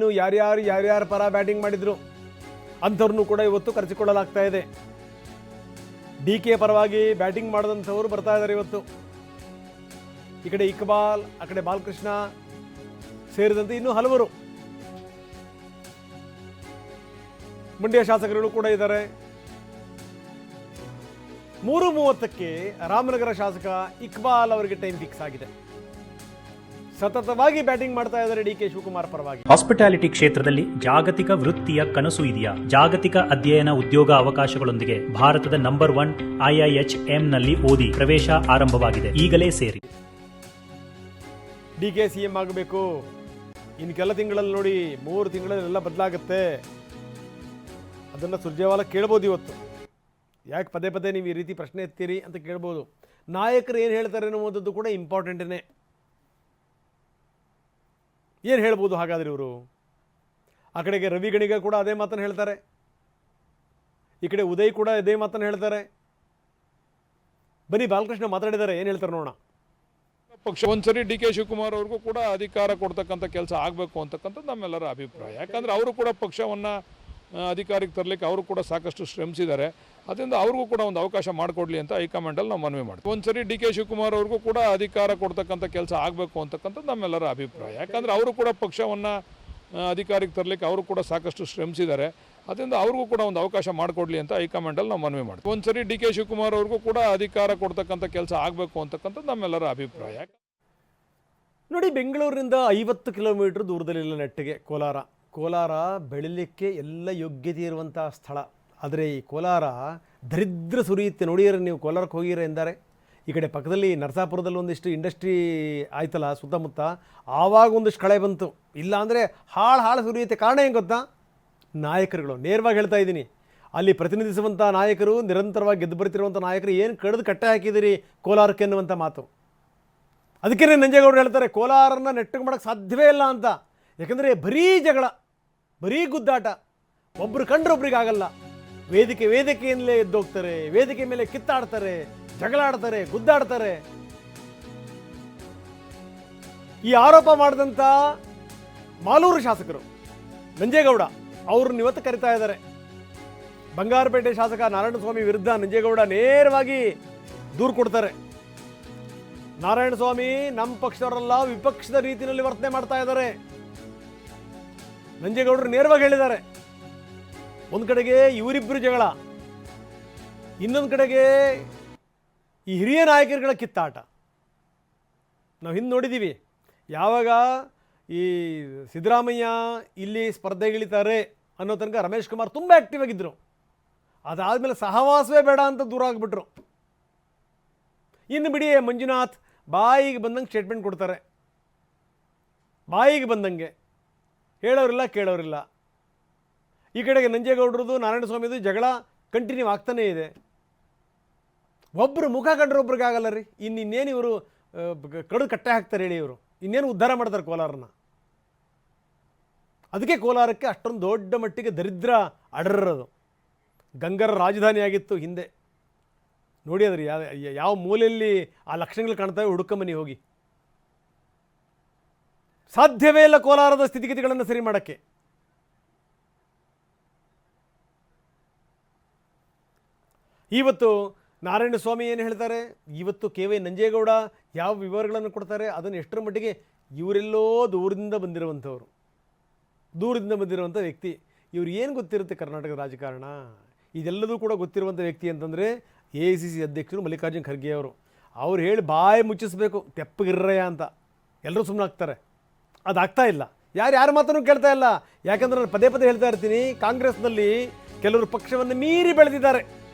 ಇನ್ನು ಯಾರ್ಯಾರು ಯಾರ್ಯಾರ ಪರ ಬ್ಯಾಟಿಂಗ್ ಮಾಡಿದ್ರು ಅಂಥವ್ರನ್ನೂ ಕೂಡ ಇವತ್ತು ಕರೆಸಿಕೊಳ್ಳಲಾಗ್ತಾ ಇದೆ. ಡಿ ಕೆ ಪರವಾಗಿ ಬ್ಯಾಟಿಂಗ್ ಮಾಡಿದಂಥವ್ರು ಬರ್ತಾ ಇದ್ದಾರೆ ಇವತ್ತು. ಈ ಕಡೆ ಇಕ್ಬಾಲ್, ಆ ಕಡೆ ಬಾಲಕೃಷ್ಣ ಸೇರಿದಂತೆ ಇನ್ನೂ ಹಲವರು. ಮಂಡ್ಯ ಶಾಸಕರುಗಳು ಕೂಡ ಇದ್ದಾರೆ. ಮೂರು ಮೂವತ್ತಕ್ಕೆ ರಾಮನಗರ ಶಾಸಕ ಇಕ್ಬಾಲ್ ಅವರಿಗೆ ಟೈಮ್ ಫಿಕ್ಸ್ ಆಗಿದೆ. ಸತತವಾಗಿ ಬ್ಯಾಟಿಂಗ್ ಮಾಡ್ತಾ ಇದ್ದಾರೆ ಡಿ ಕೆ ಶಿವಕುಮಾರ್ ಪರವಾಗಿ. ಹಾಸ್ಪಿಟಾಲಿಟಿ ಕ್ಷೇತ್ರದಲ್ಲಿ ಜಾಗತಿಕ ವೃತ್ತಿಯ ಕನಸು ಇದೆಯಾ? ಜಾಗತಿಕ ಅಧ್ಯಯನ ಉದ್ಯೋಗ ಅವಕಾಶಗಳೊಂದಿಗೆ ಭಾರತದ ನಂಬರ್ ಒನ್ ಐಐಎಚ್ನಲ್ಲಿ ಓದಿ ಪ್ರವೇಶ ಆರಂಭವಾಗಿದೆ. ಈಗಲೇ ಸೇರಿ. ಡಿ ಕೆ ಸಿಎಂ ಆಗಬೇಕು. ಇನ್ನು ಕೆಲ ತಿಂಗಳಲ್ಲಿ ನೋಡಿ ಮೂರು ತಿಂಗಳಲ್ಲಿ ಎಲ್ಲ ಬದಲಾಗುತ್ತೆ. ಅದನ್ನ ಸುರ್ಜೇವಾಲ ಕೇಳ್ಬೋದು ಇವತ್ತು. ಯಾಕೆ ಪದೇ ಪದೇ ನೀವು ಈ ರೀತಿ ಪ್ರಶ್ನೆ ಎತ್ತೀರಿ ಅಂತ ಕೇಳ್ಬೋದು. ನಾಯಕರು ಏನು ಹೇಳ್ತಾರೆ ಅನ್ನುವಂಥದ್ದು ಕೂಡ ಇಂಪಾರ್ಟೆಂಟೇ ಏನು ಹೇಳ್ಬೋದು ಹಾಗಾದ್ರೆ ಇವರು? ಆ ಕಡೆಗೆ ರವಿ ಗಣಿಗ ಕೂಡ ಅದೇ ಮಾತನ್ನು ಹೇಳ್ತಾರೆ. ಈ ಕಡೆ ಉದಯ್ ಕೂಡ ಅದೇ ಮಾತನ್ನು ಹೇಳ್ತಾರೆ. ಬನ್ನಿ, ಬಾಲಕೃಷ್ಣ ಮಾತಾಡಿದ್ದಾರೆ ಏನು ಹೇಳ್ತಾರೆ ನೋಡೋಣ. ಪಕ್ಷ, ಒಂದ್ಸರಿ ಡಿ ಕೆ ಶಿವಕುಮಾರ್ ಅವ್ರಿಗೂ ಕೂಡ ಅಧಿಕಾರ ಕೊಡ್ತಕ್ಕಂಥ ಕೆಲಸ ಆಗಬೇಕು ಅಂತಕ್ಕಂಥದ್ದು ನಮ್ಮೆಲ್ಲರ ಅಭಿಪ್ರಾಯ. ಯಾಕಂದ್ರೆ ಅವರು ಕೂಡ ಪಕ್ಷವನ್ನು ಅಧಿಕಾರಕ್ಕೆ ತರಲಿಕ್ಕೆ ಅವರು ಕೂಡ ಸಾಕಷ್ಟು ಶ್ರಮಿಸಿದ್ದಾರೆ. ಅದರಿಂದ ಅವ್ರಿಗೂ ಕೂಡ ಒಂದು ಅವಕಾಶ ಮಾಡಿಕೊಡ್ಲಿ ಅಂತ ಹೈಕಮಾಂಡಲ್ಲಿ ನಾವು ಮನವಿ ಮಾಡ್ತೀವಿ. ಒಂದ್ಸರಿ ಡಿ ಕೆ ಶಿವಕುಮಾರ್ ಅವ್ರಿಗೂ ಕೂಡ ಅಧಿಕಾರ ಕೊಡ್ತಕ್ಕಂಥ ಕೆಲಸ ಆಗಬೇಕು ಅಂತಕ್ಕಂಥದ್ದು ನಮ್ಮೆಲ್ಲರ ಅಭಿಪ್ರಾಯ. ಯಾಕಂದರೆ ಅವರು ಕೂಡ ಪಕ್ಷವನ್ನು ಅಧಿಕಾರಕ್ಕೆ ತರಲಿಕ್ಕೆ ಅವರು ಕೂಡ ಸಾಕಷ್ಟು ಶ್ರಮಿಸಿದ್ದಾರೆ. ಅದರಿಂದ ಅವ್ರಿಗೂ ಕೂಡ ಒಂದು ಅವಕಾಶ ಮಾಡಿಕೊಡ್ಲಿ ಅಂತ ಹೈಕಮಾಂಡಲ್ಲಿ ನಾವು ಮನವಿ ಮಾಡ್ತೀವಿ. ಒಂದ್ಸರಿ ಡಿ ಕೆ ಶಿವಕುಮಾರ್ ಅವ್ರಿಗೂ ಕೂಡ ಅಧಿಕಾರ ಕೊಡ್ತಕ್ಕಂಥ ಕೆಲಸ ಆಗಬೇಕು ಅಂತಕ್ಕಂಥದ್ದು ನಮ್ಮೆಲ್ಲರ ಅಭಿಪ್ರಾಯ. ನೋಡಿ ಬೆಂಗಳೂರಿನಿಂದ ಐವತ್ತು ಕಿಲೋಮೀಟ್ರ್ ದೂರದಲ್ಲಿಲ್ಲ ನೆಟ್ಟಿಗೆ ಕೋಲಾರ. ಕೋಲಾರ ಬೆಳಿಲಿಕ್ಕೆ ಎಲ್ಲ ಯೋಗ್ಯತೆ ಇರುವಂಥ ಸ್ಥಳ. ಆದರೆ ಈ ಕೋಲಾರ ದರಿದ್ರ ಸುರಿಯುತ್ತೆ ನೋಡಿಯರೆ ನೀವು ಕೋಲಾರಕ್ಕೆ ಹೋಗಿರ ಎಂದರೆ. ಈ ಕಡೆ ಪಕ್ಕದಲ್ಲಿ ನರಸಾಪುರದಲ್ಲಿ ಒಂದಿಷ್ಟು ಇಂಡಸ್ಟ್ರಿ ಆಯ್ತಲ್ಲ ಸುತ್ತಮುತ್ತ, ಆವಾಗ ಒಂದಿಷ್ಟು ಕಳೆ ಬಂತು. ಇಲ್ಲ ಅಂದರೆ ಹಾಳು ಹಾಳು ಸುರಿಯುತ್ತೆ. ಕಾರಣ ಏನು ಗೊತ್ತಾ? ನಾಯಕರುಗಳು. ನೇರವಾಗಿ ಹೇಳ್ತಾ ಇದ್ದೀನಿ. ಅಲ್ಲಿ ಪ್ರತಿನಿಧಿಸುವಂಥ ನಾಯಕರು, ನಿರಂತರವಾಗಿ ಗೆದ್ದು ಬರ್ತಿರುವಂಥ ನಾಯಕರು ಏನು ಕಡಿದು ಕಟ್ಟೆ ಹಾಕಿದಿರಿ ಕೋಲಾರಕ್ಕೆ ಎನ್ನುವಂಥ ಮಾತು. ಅದಕ್ಕೆ ನಂಜೇಗೌಡರು ಹೇಳ್ತಾರೆ, ಕೋಲಾರನ್ನ ನೆಟ್ಟಗೆ ಮಾಡೋಕ್ಕೆ ಸಾಧ್ಯವೇ ಇಲ್ಲ ಅಂತ. ಯಾಕಂದರೆ ಬರೀ ಜಗಳ, ಬರೀ ಗುದ್ದಾಟ. ಒಬ್ರು ಕಂಡ್ರೆ ಒಬ್ರಿಗೆ ಆಗಲ್ಲ ವೇದಿಕೆ, ವೇದಿಕೆಯಿಂದಲೇ ಎದ್ದೋಗ್ತಾರೆ, ವೇದಿಕೆ ಮೇಲೆ ಕಿತ್ತಾಡ್ತಾರೆ, ಜಗಳಾಡ್ತಾರೆ, ಗುದ್ದಾಡ್ತಾರೆ. ಈ ಆರೋಪ ಮಾಡಿದಂಥ ಮಾಲೂರು ಶಾಸಕರು, ನಂಜೇಗೌಡ, ಅವ್ರನ್ನ ಇವತ್ತು ಕರಿತಾ ಇದ್ದಾರೆ. ಬಂಗಾರಪೇಟೆ ಶಾಸಕ ನಾರಾಯಣಸ್ವಾಮಿ ವಿರುದ್ಧ ನಂಜೇಗೌಡ ನೇರವಾಗಿ ದೂರು ಕೊಡ್ತಾರೆ. ನಾರಾಯಣಸ್ವಾಮಿ ನಮ್ಮ ಪಕ್ಷದವರೆಲ್ಲ, ವಿಪಕ್ಷದ ರೀತಿಯಲ್ಲಿ ವರ್ತನೆ ಮಾಡ್ತಾ ಇದ್ದಾರೆ. ನಂಜೇಗೌಡರು ನೇರವಾಗಿ ಹೇಳಿದ್ದಾರೆ. ಒಂದು ಕಡೆಗೆ ಇವರಿಬ್ಬರು ಜಗಳ, ಇನ್ನೊಂದು ಕಡೆಗೆ ಈ ಹಿರಿಯ ನಾಯಕರುಗಳ ಕಿತ್ತಾಟ. ನಾವು ಹಿಂದೆ ನೋಡಿದ್ದೀವಿ ಯಾವಾಗ ಈ ಸಿದ್ದರಾಮಯ್ಯ ಇಲ್ಲಿ ಸ್ಪರ್ಧೆಗಿಳಿತಾರೆ ಅನ್ನೋ ತನಕ ರಮೇಶ್ ಕುಮಾರ್ ತುಂಬ ಆ್ಯಕ್ಟಿವ್ ಆಗಿದ್ದರು ಅದಾದಮೇಲೆ ಸಹವಾಸವೇ ಬೇಡ ಅಂತ ದೂರ ಆಗಿಬಿಟ್ರು. ಇನ್ನು ಬಿಡಿ ಮಂಜುನಾಥ್ ಬಾಯಿಗೆ ಬಂದಂಗೆ ಸ್ಟೇಟ್ಮೆಂಟ್ ಕೊಡ್ತಾರೆ. ಬಾಯಿಗೆ ಬಂದಂಗೆ. ಹೇಳೋರಿಲ್ಲ, ಕೇಳೋರಿಲ್ಲ. ಈ ಕಡೆಗೆ ನಂಜೇಗೌಡರದು ನಾರಾಯಣಸ್ವಾಮಿದು ಜಗಳ ಕಂಟಿನ್ಯೂ ಆಗ್ತಾನೇ ಇದೆ. ಒಬ್ಬರು ಮುಖ ಕಂಡ್ರೆ ಒಬ್ರಿಗೆ ಆಗಲ್ಲ ರೀ. ಇನ್ನಿನ್ನೇನು ಇವರು ಕಡು ಕಟ್ಟೆ ಹಾಕ್ತಾರೆ ಹೇಳಿ ಇವರು. ಇನ್ನೇನು ಉದ್ಧಾರ ಮಾಡ್ತಾರೆ ಕೋಲಾರನ. ಅದಕ್ಕೆ ಕೋಲಾರಕ್ಕೆ ಅಷ್ಟೊಂದು ದೊಡ್ಡ ಮಟ್ಟಿಗೆ ದರಿದ್ರ ಅಡರದು. ಗಂಗರ ರಾಜಧಾನಿಯಾಗಿತ್ತು ಹಿಂದೆ. ನೋಡಿ ಅದ್ರಿ, ಯಾವ ಮೂಲೆಯಲ್ಲಿ ಆ ಲಕ್ಷಣಗಳು ಕಾಣ್ತವೆ ಹುಡುಕಂಬನಿ ಹೋಗಿ. ಸಾಧ್ಯವೇ ಇಲ್ಲ ಕೋಲಾರದ ಸ್ಥಿತಿಗತಿಗಳನ್ನು ಸರಿ ಮಾಡೋಕ್ಕೆ. ಇವತ್ತು ನಾರಾಯಣ ಸ್ವಾಮಿ ಏನು ಹೇಳ್ತಾರೆ? ಇವತ್ತು ಕೆ ವೈ ನಂಜೇಗೌಡ ಯಾವ ವಿವರಗಳನ್ನು ಕೊಡ್ತಾರೆ? ಅದನ್ನು ಎಷ್ಟರ ಮಟ್ಟಿಗೆ? ಇವರೆಲ್ಲೋ ದೂರದಿಂದ ಬಂದಿರುವಂಥವ್ರು. ದೂರದಿಂದ ಬಂದಿರುವಂಥ ವ್ಯಕ್ತಿ. ಇವ್ರು ಏನು ಗೊತ್ತಿರುತ್ತೆ ಕರ್ನಾಟಕದ ರಾಜಕಾರಣ? ಇದೆಲ್ಲದೂ ಕೂಡ ಗೊತ್ತಿರುವಂಥ ವ್ಯಕ್ತಿ ಅಂತಂದರೆ ಎ ಸಿ ಸಿ ಅಧ್ಯಕ್ಷರು ಮಲ್ಲಿಕಾರ್ಜುನ್ ಖರ್ಗೆ ಅವರು. ಅವ್ರು ಹೇಳಿ ಬಾಯಿ ಮುಚ್ಚಿಸ್ಬೇಕು, ತೆಪ್ಪಗಿರ್ರಯ್ಯ ಅಂತ. ಎಲ್ಲರೂ ಸುಮ್ಮನೆ ಆಗ್ತಾರೆ. ಅದಾಗ್ತಾ ಇಲ್ಲ. ಯಾರು ಯಾರ ಮಾತನ್ನು ಕೇಳ್ತಾ ಇಲ್ಲ. ಯಾಕಂದ್ರೆ ನಾನು ಪದೇ ಪದೇ ಹೇಳ್ತಾ ಇರ್ತೀನಿ, ಕಾಂಗ್ರೆಸ್ನಲ್ಲಿ ಕೆಲವರು ಪಕ್ಷವನ್ನು ಮೀರಿ ಬೆಳೆದಿದ್ದಾರೆ.